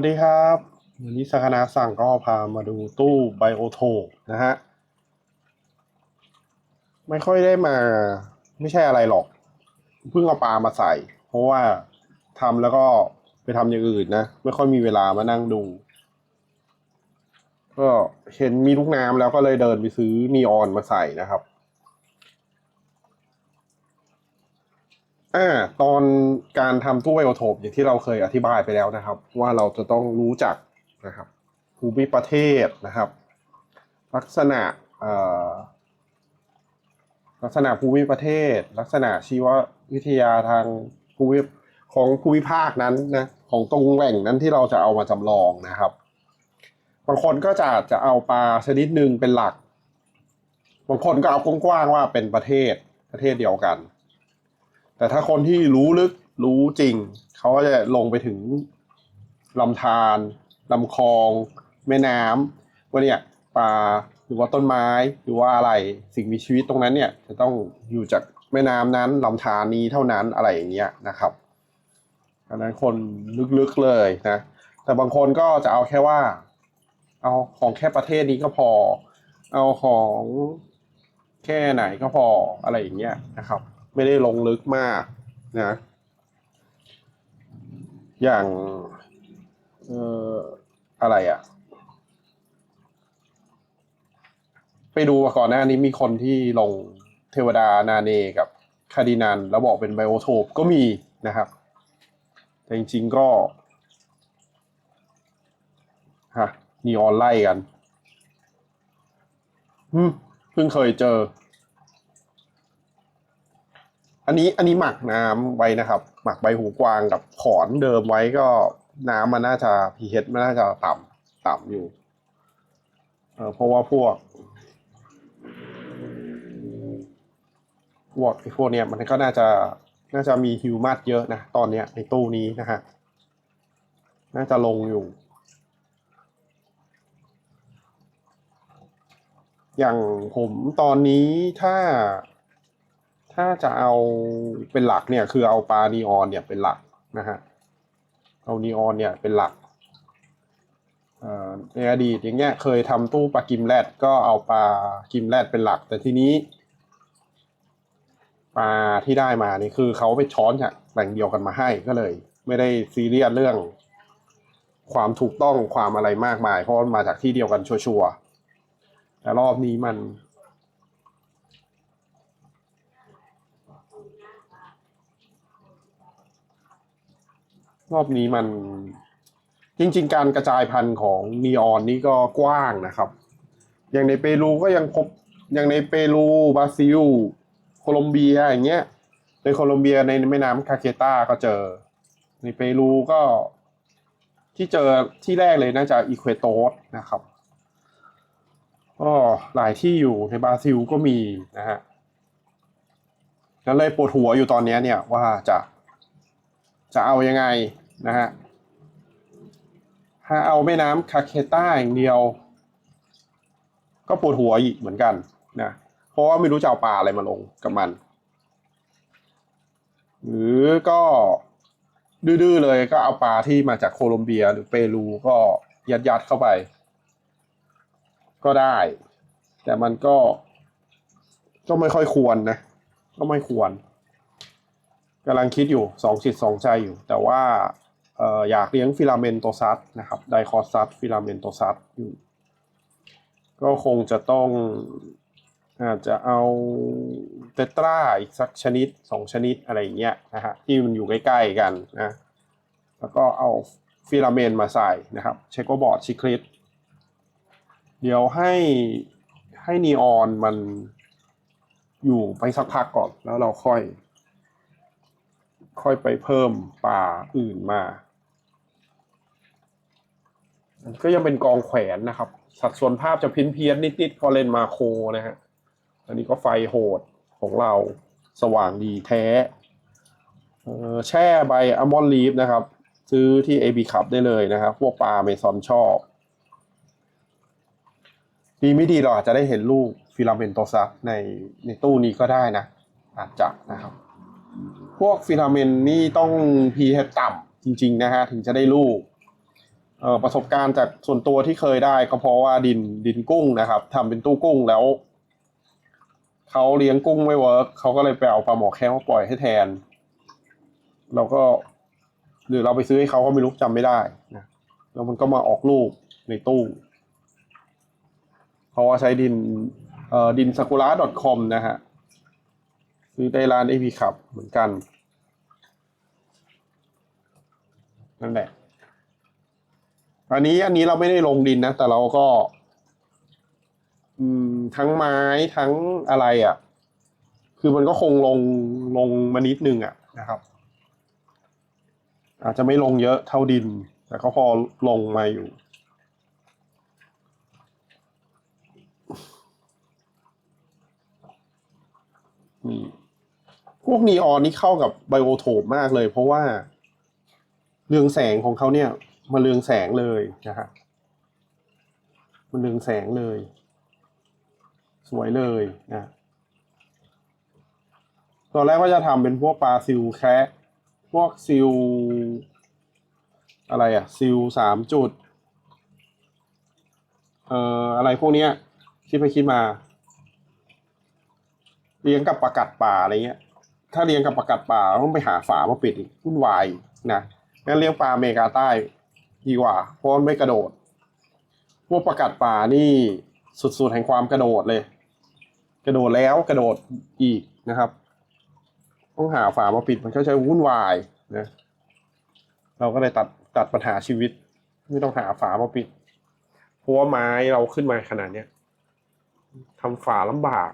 วัสดีครับ วันนี้สักนาสั่งก็พามาดูตู้ไบโอโทนะฮะ ไม่ค่อยได้มา ไม่ใช่อะไรหรอก เพิ่งเอาปลามาใส่ เพราะว่าทำแล้วก็ไปทำอย่างอื่นนะ ไม่ค่อยมีเวลามานั่งดู ก็เห็นมีลูกน้ำแล้วก็เลยเดินไปซื้อนีออนมาใส่นะครับ อ่าตอนการทำตู้ไบโอโทปอย่างที่เราเคยอธิบายไปแล้วนะครับ ว่าเราจะต้องรู้จักนะครับภูมิประเทศนะครับ ลักษณะลักษณะภูมิประเทศ ลักษณะชีววิทยาทางภูมิของภูมิภาคนั้นนะของตรงแหล่งนั้นที่เราจะเอามาจำลองนะครับบางคนก็จะจะเอาปลาชนิดหนึ่งเป็นหลักบางคนก็เอากว้างๆว่าเป็นประเทศประเทศเดียวกัน แต่ถ้าคนที่รู้ลึกรู้จริง เขาก็จะลงไปถึงลำธารลำคลอง แม่น้ำว่าเนี่ยปลาหรือว่าต้นไม้หรือว่าอะไรสิ่งมีชีวิตตรงนั้นเนี่ยจะต้องอยู่จากแม่น้ำนั้นลำธารนี้เท่านั้นอะไรอย่างเงี้ยนะครับอันนั้นคนลึกๆเลยนะแต่บางคนก็จะเอาแค่ว่า เอาของแค่ประเทศนี้ก็พอ เอาของแค่ไหนก็พออะไรอย่างเงี้ยนะครับ ไม่ได้ลงลึกมากนะ อย่างเอ่ออะไรอะไปดูมาก่อนหน้านี้มีคนที่ลงเทวดานาเนกับคาดินันแล้วบอกเป็นไบโอโทปก็มีนะครับ แต่จริงๆก็ฮะนีออนไล่กันเพิ่งเคยเจอ อันนี้อันนี้หมักน้ำไว้นะครับ หมักใบหูกวางกับขอนเดิมไว้ก็น้ำมันน่าจะ pH มันน่าจะต่ำต่ำอยู่เออเพราะว่าพวกพวกไอ้พวกเนี้ยมันก็น่าจะน่าจะมีฮิวมัสเยอะนะตอนเนี้ยในตู้นี้นะฮะน่าจะลงอยู่ อย่างผมตอนนี้ถ้า ถ้าจะเอาเป็นหลักเนี่ยคือเอาปลานีออนเนี่ยเป็นหลักนะฮะเอานีออนเนี่ยเป็นหลักเออในอดีตอย่างเงี้ยเคยทำตู้ปลากิมแรดก็เอาปลากิมแรดเป็นหลัก แต่ทีนี้ปลาที่ได้มานี่คือเขาไปช้อนจากแหล่งเดียวกันมาให้ก็เลย ไม่ได้ซีเรียสเรื่อง ความถูกต้องความอะไรมากมาย เพราะมาจากที่เดียวกันชัวร์แต่รอบนี้มัน รอบนี้มันจริง ๆ การกระจายพันธุ์ของนีออนนี่ก็กว้างนะครับ อย่างในเปรูก็ยังพบอย่างในเปรูบราซิล โคลอมเบียอย่างเงี้ยในโคลอมเบียในแม่น้ำคาเคตาก็เจอ ในเปรูก็ที่เจอที่แรกเลยน่าจะอีควโตสนะครับก็หลายที่อยู่ในบราซิลก็มีนะฮะแล้วเลยปวดหัวอยู่ตอนนี้เนี่ยว่าจะ จะเอายังไงนะฮะถ้าเอาแม่น้ำคาเคต้าอย่างเดียว ก็ปวดหัวอีกเหมือนกันนะเพราะว่าไม่รู้จะเอาปลาอะไรมาลงกับมัน หรือก็ดื้อๆเลยก็เอาปลาที่มาจากโคลอมเบียหรือเปรูก็ยัดยัดๆเข้าไป ก็ได้ แต่มันก็ก็ไม่ค่อยควรนะ ก็ไม่ควร กำลังคิดอยู่สองจิตสองใจอยู่ แต่ว่าออยากเลี้ยงฟิลาเมนโตซัสนะครับไดคอซัสฟิลาเมนโตซัสอยู่ ก็คงจะต้องอาจจะเอาเตตราอีกสักชนิดสองชนิดอะไรอย่างเงี้ยนะฮะที่มันอยู่ใกล้ๆกันนะแล้วก็เอาฟิลาเมนมาใส่นะครับเชโกบอร์ดชิคลิตเดี๋ยวให้ให้นีออนมันอยู่ไปสักพักก่อนแล้วเราค่อย ค่อยไปเพิ่มป่าอื่นมา ก็ยังเป็นกองแขวนนะครับ สัดส่วนภาพจะพี้ยนเพี้ยนนิดๆพอเล่นมาโคนะฮะ อันนี้ก็ไฟโหดของเราสว่างดีแท้ แช่ใบอัลมอนด์ลีฟนะครับ ซื้อที่ AB ขับได้เลยนะครับ พวกปลาเมซอนชอบ ดีไม่ดีเราอาจจะได้เห็นลูกฟิลาเมนโตซัสในในตู้นี้ก็ได้นะ อาจจะนะครับ พวกฟิลาเมนนี่ต้อง pH ต่ำจริง ๆ นะฮะ ถึงจะได้ลูกประสบการณ์จากส่วนตัวที่เคยได้ก็เพราะว่าดินดินกุ้งนะครับทำเป็นตู้กุ้งแล้วเขาเลี้ยงกุ้งไม่เวิร์กเขาก็เลยไปเอาปลาหมอแคระมาปล่อยให้แทน เราก็ หรือเราไปซื้อให้เขาก็ไม่รู้จำไม่ได้นะแล้วมันก็มาออกลูกในตู้เพราะว่าใช้ดินดินซากุระ .com นะฮะ ซื้อได้ร้านเอพีขับเหมือนกัน นั่นแหละ อันนี้อันนี้เราไม่ได้ลงดินนะ แต่เราก็ อืม ทั้งไม้ทั้งอะไรอะ่ะ คือมันก็คงลงลงมานิดนึงอะนะครับ อาจจะไม่ลงเยอะเท่าดิน แต่ก็พอลงมาอยู่นี่ พวกนีออนนี่เข้ากับไบโอโทปมากเลย เพราะว่าเรืองแสงของเขาเนี่ยมาเรืองแสงเลยนะฮะมันเรืองแสงเลย สวยเลยนะตอนแรกว่าจะทำเป็นพวกปลาซิลแคะพวกซิลอะไรอะซิลสามจุด เอ่ออะไรพวกเนี้ย คิดไปคิดมา เลี้ยงกับประกัดป่าอะไรเงี้ย ถ้าเลี้ยงกับประกัดป่าต้องไปหาฝามาปิดอีกวุ่นวายนะงั้นเลี้ยงปลาอเมริกาใต้ดีกว่าเพราะมันไม่กระโดด พวกประกัดป่านี่สุดๆแห่งความกระโดดเลย กระโดดแล้วกระโดดอีกนะครับต้องหาฝามาปิดมันก็จะวุ่นวายนะเราก็เลยตัดตัดปัญหาชีวิต ไม่ต้องหาฝามาปิดเพราะว่าไม้เราขึ้นมาขนาดเนี้ยทำฝาลำบาก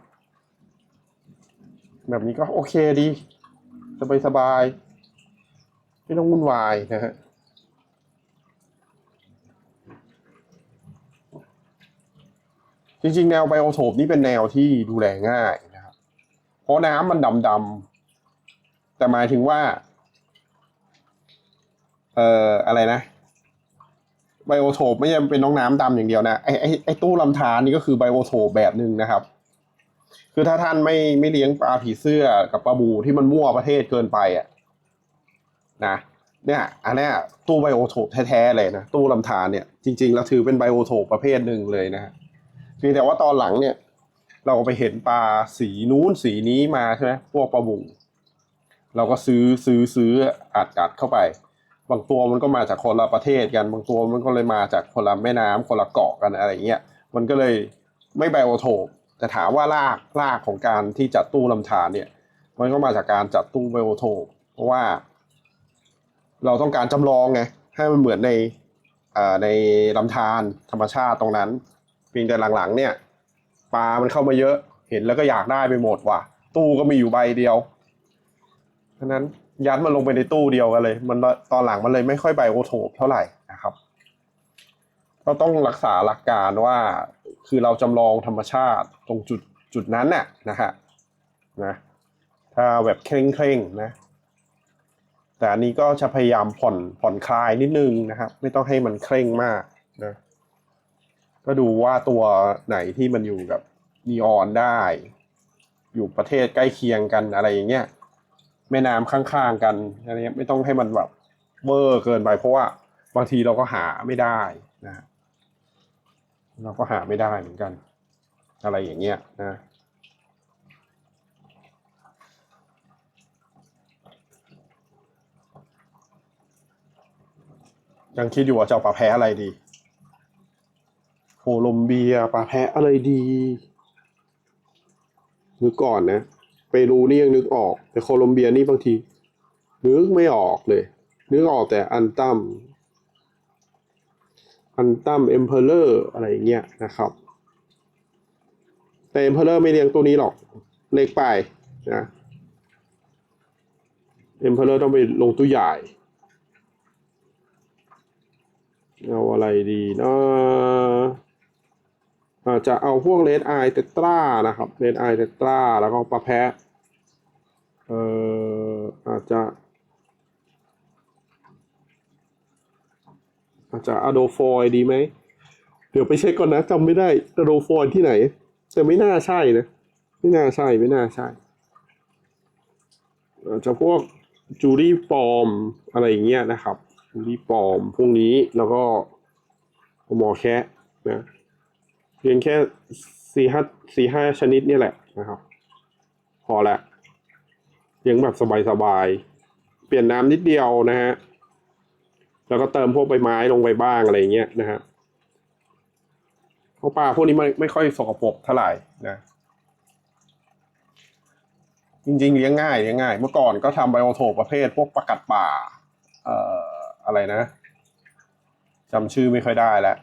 แบบนี้ก็โอเคดีสบายสบายไม่ต้องวุ่นวายนะฮะจริงๆ แนวไบโอโทปนี่เป็นแนวที่ดูแลง่ายนะครับ เพราะน้ำมันดำๆแต่หมายถึงว่า เอ่ออะไรนะไบโอโทปไม่ใช่เป็นน้องน้ำดำอย่างเดียวนะไอไอไอตู้ลำธารนี่ก็คือไบโอโทปแบบหนึ่งนะครับ คือถ้าท่านไม่ไม่เลี้ยงปลาผีเสื้อกับปลาบูที่มันมั่วประเทศเกินไปอะนะเนี่ยอันนี้ตู้ไบโอโทปแท้ๆเลยนะตู้ลำธารเนี่ยจริงๆแล้วถือเป็นไบโอโทปประเภทหนึ่งเลยนะฮะเพียงแต่ว่าตอนหลังเนี่ย เราไปเห็นปลาสีนู้นสีนี้มาใช่ไหมพวกปลาบูเราก็ซื้อซื้อซื้ออัดอัดเข้าไป บางตัวมันก็มาจากคนละประเทศกัน บางตัวมันก็เลยมาจากคนละแม่น้ำคนละเกาะกันอะไรเงี้ยมันก็เลยไม่ไบโอโทป แต่ถามว่ารากรากของการที่จัดตู้ลำธารเนี่ย มันก็มาจากการจัดตู้ไบโอโท เพราะว่า เราต้องการจำลองไงให้มันเหมือนในในลำธารธรรมชาติตรงนั้น เพียงแต่หลังๆ เนี่ยปลามันเข้ามาเยอะเห็นแล้วก็อยากได้ไปหมดว่ะ ตู้ก็มีอยู่ใบเดียวเพราะนั้นยัดมันลงไปในตู้เดียวกันเลย มันตอนหลังมันเลยไม่ค่อยไบโอโทเท่าไหร่นะครับ ก็ต้องรักษาหลักการว่า คือเราจำลองธรรมชาติตรงจุดจุดนั้นน่ะนะฮะนะถ้าแบบเคร่งเคร่งๆนะ แต่อันนี้ก็จะพยายามผ่อนผ่อนคลายนิดนึงนะครับ ไม่ต้องให้มันเคร่งมากนะ ก็ดูว่าตัวไหนที่มันอยู่กับนีออนได้ อยู่ประเทศใกล้เคียงกันอะไรอย่างเงี้ยแม่น้ำข้างๆกันอะไรเงี้ยไม่ต้องให้มันแบบเวอร์เกินไปเพราะว่าบางทีเราก็หาไม่ได้ เราก็หาไม่ได้เหมือนกัน อะไรอย่างเงี้ยนะ ยังคิดอยู่ว่าจะเอาปลาแพ้อะไรดีโคลอมเบียปลาแพะอะไรดีนึกก่อนนะเปรูนี่ยังนึกออก แต่โคลอมเบียนี่บางที นึกไม่ออกเลย นึกออกแต่อันตั้ม อันตัมเอ็มเพลเลอร์อะไรอย่างเงี้ยนะครับ แต่เอ็มเพลเลอร์ไม่เลี้ยงตัวนี้หรอก เล็กไปนะเอ็มเพลเลอร์ต้องไปลงตู้ใหญ่เอาอะไรดีนะอาจจะเอาพวกเลดไอเตตรานะครับเลดไอเตตราแล้วก็ปลาแพะเอ่ออาจจะ อาจจะอะโดฟอยดีไหม เดี๋ยวไปเช็คก่อนนะจำไม่ได้อะโดฟอยที่ไหน แต่ไม่น่าใช่นะ ไม่น่าใช่ไม่น่าใช่อาจจะพวกจูรี่ปอมอะไรอย่างเงี้ยนะครับจูรี่ปอมพวกนี้แล้วก็หมอแค่นะเพียงแค่สี่ห้าสี่ห้าชนิดนี่แหละนะครับ พอละเลี้ยงแบบสบายๆ เปลี่ยนน้ำนิดเดียวนะฮะ แล้วก็เติมพวกใบไม้ลงไปบ้างอะไรอย่างเงี้ยนะฮะเพราะปลาพวกนี้ไม่ไม่ค่อยสกปรกเท่าไหร่นะจริงๆเลี้ยงง่ายเลี้ยงง่าย เมื่อก่อนก็ทำไบโอโทปประเภท พวกประกัดป่า เอ่ออะไรนะจำชื่อไม่ค่อยได้แล้ว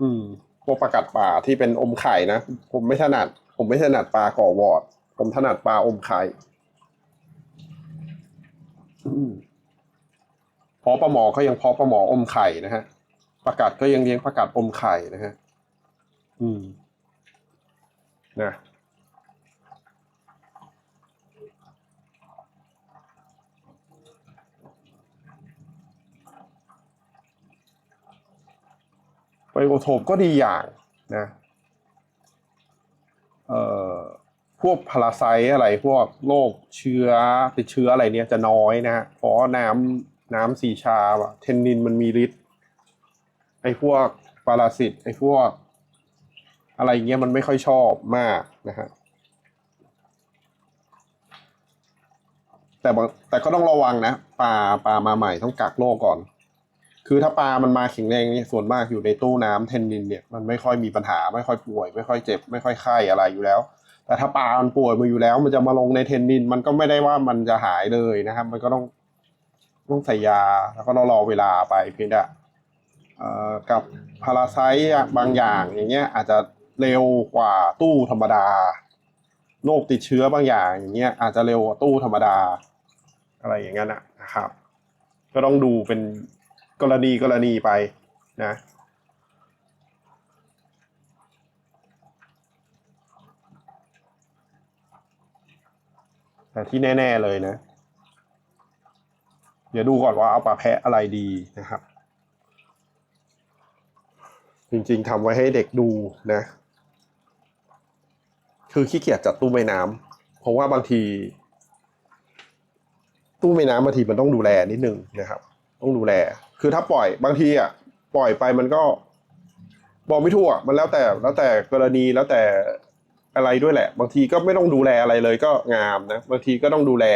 อืม พวกประกัดป่าที่เป็นอมไข่นะ ผมไม่ถนัด ผมไม่ถนัดปลาก่อวอด ผมถนัดปลาอมไข่ อืม พาะปลาหมอก็ยังพาะปลาหมออมไข่นะฮะประกัดก็ยังเลี้ยงประกัดอมไข่นะฮะอืมนะไบโอโทปก็ดีอย่างนะเอ่อพวกพาราไซอะไรพวกโรคเชื้อติดเชื้ออะไรเนี่ยจะน้อยนะเพราะน้ำ น้ำสีชาว่ะเทนนินมันมีฤทธิ์ไอ้พวกปาราสิตไอ้พวก อะไรเงี้ยมันไม่ค่อยชอบมากนะฮะแต่แต่ก็ต้องระวังนะปลาปลามาใหม่ต้องกักโรคก่อน คือถ้าปลามันมาแข็งแรงเนี่ยส่วนมากอยู่ในตู้น้ำเทนนินเนี่ยมันไม่ค่อยมีปัญหาไม่ค่อยป่วย ไม่ค่อยเจ็บ ไม่ค่อยไข้อะไรอยู่แล้ว แต่ถ้าปลามันป่วยมาอยู่แล้ว มันจะมาลงในเทนนิน มันก็ไม่ได้ว่ามันจะหายเลยนะครับ มันก็ต้อง ต้องใส่ยา แล้วก็ต้อรอเวลาไปเพียงแต่เอ่อกับพาราไซต์บางอย่างอย่างเงี้ยอาจจะเร็วกว่าตู้ธรรมดาโรคติดเชื้อบางอย่างอย่างเงี้ยอาจจะเร็วกว่าตู้ธรรมดา อะไรอย่างนั้นนะนะครับ ก็ต้องดูเป็นกรณีกรณีไปนะแต่ที่แน่ ๆ เลยนะ เดี๋ยวดูก่อนว่าเอาปลาแพะอะไรดีนะครับ จริงๆทำไว้ให้เด็กดูนะ คือขี้เกียจจัดตู้ใบน้ำเพราะว่าบางที ตู้ใบน้ำบางทีมันต้องดูแลนิดนึงนะครับ ต้องดูแล คือถ้าปล่อยบางทีอะปล่อยไปมันก็บอกไม่ถูกอะมันแล้วแต่แล้วแต่กรณีแล้วแต่อะไรด้วยแหละ บางทีก็ไม่ต้องดูแลอะไรเลยก็งามนะ บางทีก็ต้องดูแล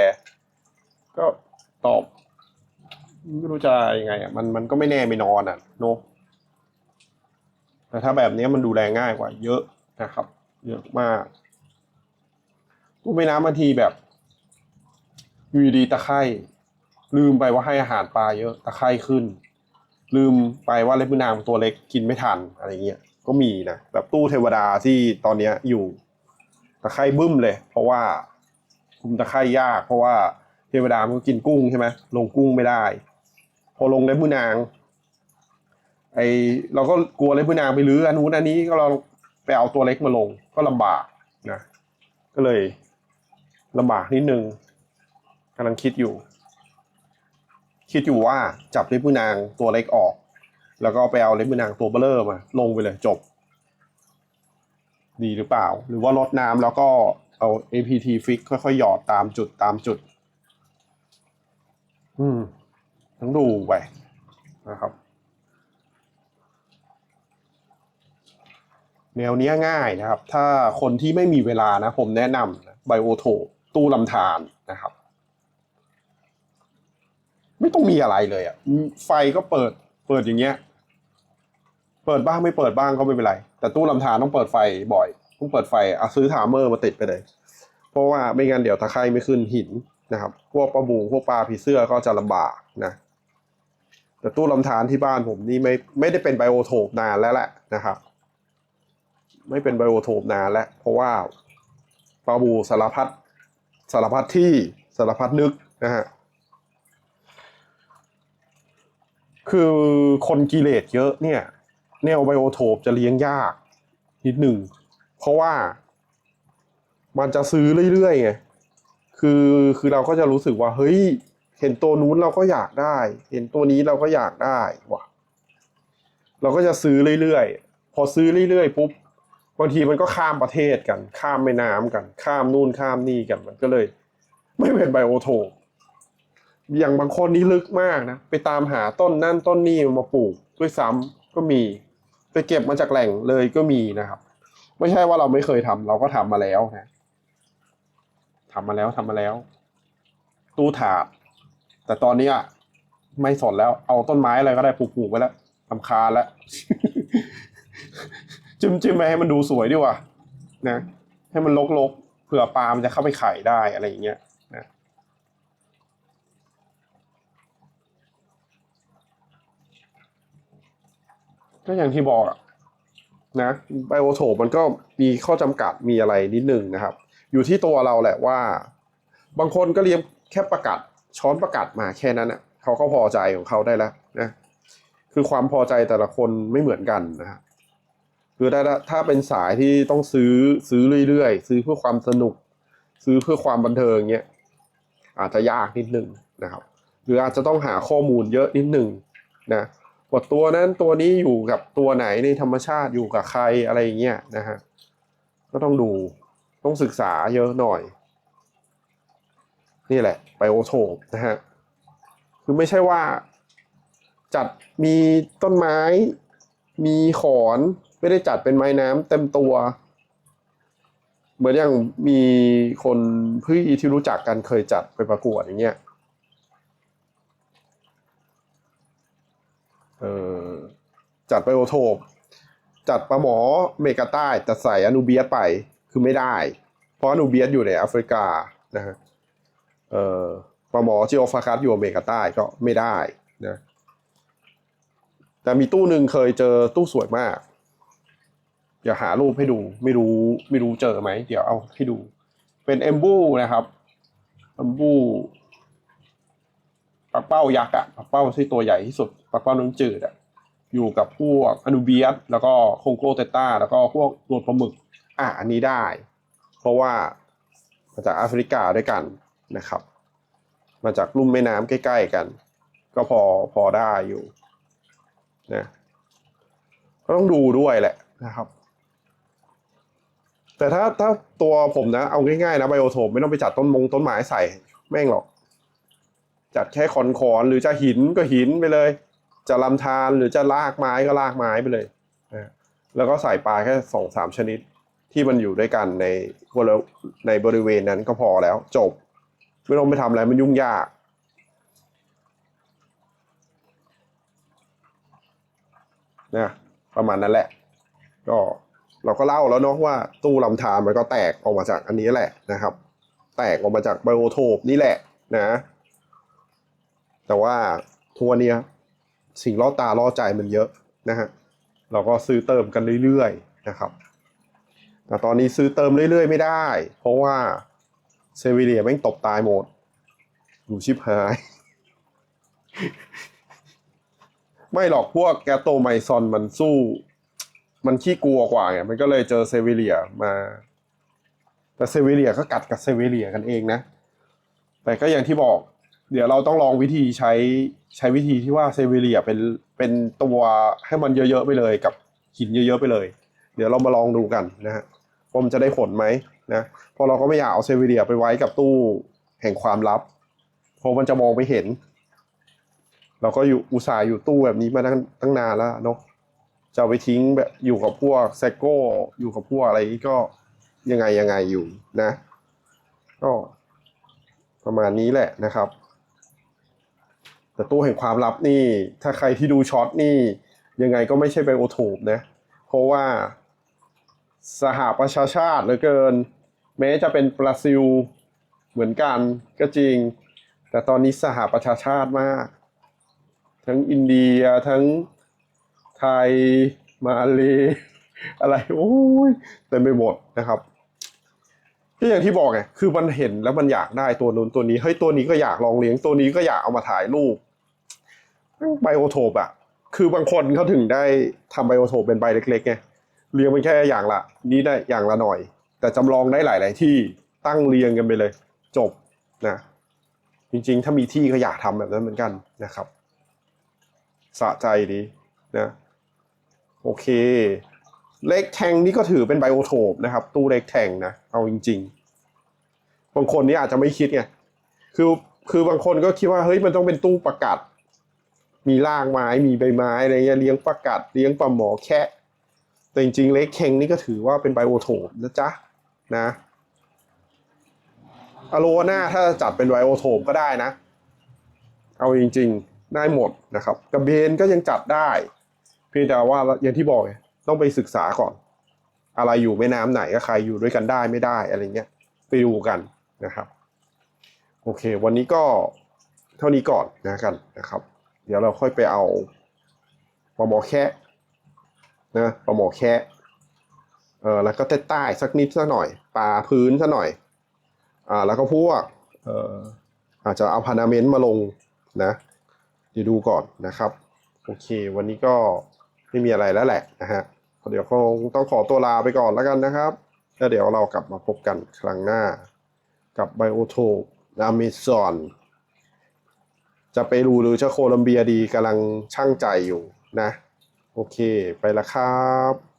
ก็ตอบ ไม่รู้จะยังไงอะมันมันก็ไม่แน่ไม่นอนอะเนอะแต่ถ้าแบบนี้มันดูแลง่ายกว่า เยอะนะครับ เยอะมากตู้ใบน้ำบางทีแบบอยู่ดีตะไคร่ลืมไปว่าให้อาหารปลาเยอะตะไคร่ขึ้น ลืมไปว่าเล็บมือนางตัวเล็กกินไม่ทันอะไรเงี้ยก็มีนะแบบตู้เทวดาที่ตอนเนี้ยอยู่ตะไคร่บึ้มเลย เพราะว่าคุมตะไคร่ยาก เพราะว่าเทวดามันก็กินกุ้งใช่ไหมลงกุ้งไม่ได้ พอลงเล็บมือนาง ไอเราก็กลัวเล็บมือนางไปรื้ออันนู้นอันนี้ก็เราไปเอาตัวเล็กมาลงก็ลำบากนะก็เลยลำบากนิดนึงกำลังคิดอยู่ คิดอยู่ว่าจับเล็บมือนางตัวเล็กออก แล้วก็ไปเอาเล็บมือนางตัวเบลเลอร์มา ลงไปเลยจบ ดีหรือเปล่า หรือว่าลดน้ำแล้วก็เอา APT fix ค่อยๆ หยอดตามจุดตามจุด อืม ต้องดูไปนะครับ แนวเนี้ยง่ายนะครับ ถ้าคนที่ไม่มีเวลานะ ผมแนะนำไบโอโทตู้ลำธารนะครับ ไม่ต้องมีอะไรเลยอะไฟก็เปิดเปิดอย่างเงี้ย เปิดบ้างไม่เปิดบ้างก็ไม่เป็นไร แต่ตู้ลำธารต้องเปิดไฟบ่อยต้องเปิดไฟเอาซื้อไทม์เมอร์มาติดไปเลย เพราะว่าไม่งั้นเดี๋ยวตะไคร่ไม่ขึ้นหินนะครับ พวกปลาบูพวกปลาผีเสื้อก็จะลำบากนะ แต่ตู้ลำธารที่บ้านผมนี่ไม่ไม่ได้เป็นไบโอโทปนานแล้วแหละนะครับ ไม่เป็นไบโอโทปนานแล้ว เพราะว่าปลาบูสารพัดสารพัดที่สารพัดนึกนะฮะคือคนกิเลสเยอะเนี่ย แนวไบโอโทปจะเลี้ยงยากนิดหนึ่ง เพราะว่ามันจะซื้อเรื่อยๆไงคือคือเราก็จะรู้สึกว่าเฮ้ย เห็นตัวนู้นเราก็อยากได้ เห็นตัวนี้เราก็อยากได้ว่ะ เราก็จะซื้อเรื่อยๆ พอซื้อเรื่อยๆปุ๊บบางทีมันก็ข้ามประเทศกัน ข้ามแม่น้ำกัน ข้ามนู่นข้ามนี่กันมันก็เลย ไม่เป็นไบโอโทปอย่างบางคนนี่ลึกมากนะ ไปตามหาต้นนั่นต้นนี่มาปลูกด้วยซ้ำก็มี ไปเก็บมาจากแหล่งเลยก็มีนะครับ ไม่ใช่ว่าเราไม่เคยทำเราก็ทำมาแล้วนะทำมาแล้วทำมาแล้ว ตู้ถาด แต่ตอนนี้อะไม่สนแล้ว เอาต้นไม้อะไรก็ได้ปลูกๆไว้แล้วทำคาแล้ว จิ้มจิ้มไปให้มันดูสวยดีกว่านะ ให้มันลกๆเผื่อปลามันจะเข้าไปไข่ได้อะไรอย่างเงี้ยนะก็อย่างที่บอกนะไบโอโทมันก็มีข้อจำกัดมีอะไรนิดนึงนะครับ อยู่ที่ตัวเราแหละว่า บางคนก็เรียนแค่ประกาศ ช้อนประกาศมาแค่นั้นอะเขาก็พอใจของเขาได้แล้วนะคือความพอใจแต่ละคนไม่เหมือนกันนะฮะคือถ้าถ้าเป็นสายที่ต้องซื้อซื้อเรื่อยๆ ซื้อเพื่อความสนุก ซื้อเพื่อความบันเทิงเงี้ยอาจจะยากนิดนึงนะครับ หรืออาจจะต้องหาข้อมูลเยอะนิดนึงนะว่าตัวนั้นตัวนี้อยู่กับตัวไหนในธรรมชาติอยู่กับใครอะไรอย่างเงี้ยนะฮะก็ต้องดูต้องศึกษาเยอะหน่อย นี่แหละไบโอโทปนะฮะคือไม่ใช่ว่าจัดมีต้นไม้ มีขอนไม่ได้จัดเป็นไม้น้ำเต็มตัว เหมือนอย่างมีคนพี่ที่รู้จักกันเคยจัดไปประกวดอย่างเงี้ยเออจัดไบโอโทปจัดปลาหมอเมกาใต้แต่ใส่อนูเบียสไปคือไม่ได้ เพราะอนูเบียสอยู่ในแอฟริกานะฮะ เอ่อปลาหมอจิโอฟาคัสอยู่อเมริกาใต้ก็ไม่ได้นะแต่มีตู้หนึ่งเคยเจอตู้สวยมากเดี๋ยวหารูปให้ดูไม่รู้ไม่รู้เจอไหม เดี๋ยวเอาให้ดู เป็นเอมบูนะครับเอมบูปักเป้ายักษ์อะปักเป้าที่ตัวใหญ่ที่สุดปักเป้าน้ำจืดอะอยู่กับพวกอนูเบียสแล้วก็โคงโกเตต้า แล้วก็พวกรวดปลาหมึก อะอันนี้ได้ เพราะว่ามาจากแอฟริกาด้วยกัน นะครับ มาจากลุ่มแม่น้ำใกล้ ๆกัน ก็พอพอได้อยู่นะก็ต้องดูด้วยแหละนะครับ แต่ถ้าถ้าตัวผมนะ เอาง่ายๆนะไบโอโทปไม่ต้องไปจัดต้นมงต้นไม้ใส่แม่งหรอก จัดแค่คอนคอนๆหรือจะหินก็หินไปเลย จะลำธารหรือจะลากไม้ก็ลากไม้ไปเลยนะแล้วก็ใส่ปลาแค่สองสามชนิดที่มันอยู่ด้วยกันในในบริเวณนั้นก็พอแล้วจบ ไม่ต้องไปทำอะไรมันยุ่งยาก นะประมาณนั้นแหละ ก็เราก็เล่าแล้วเนาะว่าตู้ลำธารมันก็แตกออกมาจากอันนี้แหละนะครับ แตกออกมาจากไบโอโทปนี่แหละนะ แต่ว่าทัวร์เนี้ยสิ่งล่อตาล่อใจมันเยอะนะฮะเราก็ซื้อเติมกันเรื่อยๆนะครับ แต่ตอนนี้ซื้อเติมเรื่อยๆ ไม่ได้ เพราะว่า เซวิเลียแม่งตบตายหมดอยู่ชิบหาย ไม่หรอกพวกแกโตไมซอนมันสู้ มันขี้กลัวกว่าไงมันก็เลยเจอเซวิเลียมา แต่เซวิเลียก็กัดกับเซวิเลียกันเองนะ แต่ก็อย่างที่บอก เดี๋ยวเราต้องลองวิธีใช้ใช้วิธีที่ว่าเซวิเลียเป็นเป็นตัวให้มันเยอะๆไปเลยกับหินเยอะๆไปเลย เดี๋ยวเรามาลองดูกันนะฮะว่ามันจะได้ผลไหม นะเพราะเราก็ไม่อยากเอาเซวิเลียไปไว้กับตู้แห่งความลับ เพราะมันจะมองไม่เห็น เราก็อยู่อุตส่าห์อยู่ตู้แบบนี้มาตั้งตั้งนานแล้วเนาะจะไปทิ้งแบบอยู่กับพวกแซกโก้อยู่กับพวกอะไรก็ยังไงยังไงอยู่นะ ก็ประมาณนี้แหละนะครับ แต่ตู้แห่งความลับนี่ ถ้าใครที่ดูช็อตนี่ ยังไงก็ไม่ใช่ไบโอโทปนะ เพราะว่า สหประชาชาติเหลือเกิน แม้จะเป็นบราซิลเหมือนกันก็จริง แต่ตอนนี้สหประชาชาติมาก ทั้งอินเดียทั้งไทยมาเลอะไรโอ้ยเต็มไปหมดนะครับก็อย่างที่บอกไงคือมันเห็นแล้วมันอยากได้ตัวนู้นตัวนี้เฮ้ยตัวนี้ก็อยากลองเลี้ยงตัวนี้ก็อยากเอามาถ่ายรูปไบโอโทปอะคือบางคนเขาถึงได้ทำไบโอโทปเป็นใบเล็กๆไง เลี้ยงมันแค่อย่างละ นี้ได้อย่างละหน่อย แต่จำลองได้หลาย ๆ ที่ตั้งเรียงกันไปเลย จบนะจริง ๆ ถ้ามีที่ก็อยากทำแบบนั้นเหมือนกันนะครับสะใจดีนะโอเค เล็กแทงนี่ก็ถือเป็นไบโอโทปนะครับ ตู้เล็กแทงนะ เอาจริง ๆ บางคนนี่อาจจะไม่คิดไงคือคือบางคนก็คิดว่าเฮ้ยมันต้องเป็นตู้ประกาศมีรากไม้มีใบไม้อะไรเงี้ยเลี้ยงปลากัดเลี้ยงปลาหมอแคะ แต่จริงๆ เล็กเคงนี่ก็ถือว่าเป็นไบโอโทปนะจ๊ะนะอโลนาถ้าจัดเป็นไบโอโทปก็ได้นะ เอาจริงๆ ได้หมดนะครับกระเบนก็ยังจัดได้เพียงแต่ว่าอย่างที่บอกต้องไปศึกษาก่อน อะไรอยู่แม่น้ำไหนก็ใครอยู่ด้วยกันได้ไม่ได้อะไรเงี้ยไปดูกันนะครับโอเค วันนี้ก็เท่านี้ก่อนนะกันนะครับ เดี๋ยวเราค่อยไปเอาปลาหมอแคะ นะปลาหมอแคะเออแล้วก็ใต้ใต้สักนิดสักหน่อย ปลาพื้นสักหน่อย อ่า แล้วก็พวกเอออาจจะเอาพานาเมนต์มาลงนะ เดี๋ยวดูก่อนนะครับ โอเค วันนี้ก็ไม่มีอะไรแล้วแหละนะฮะเดี๋ยวคงต้องขอตัวลาไปก่อนแล้วกันนะครับแล้วเดี๋ยวเรากลับมาพบกันครั้งหน้า กับไบโอโทอเมซอนจะไปรูหรือจะโคลัมเบียดีกำลังช่างใจอยู่นะ โอเค ไปละครับ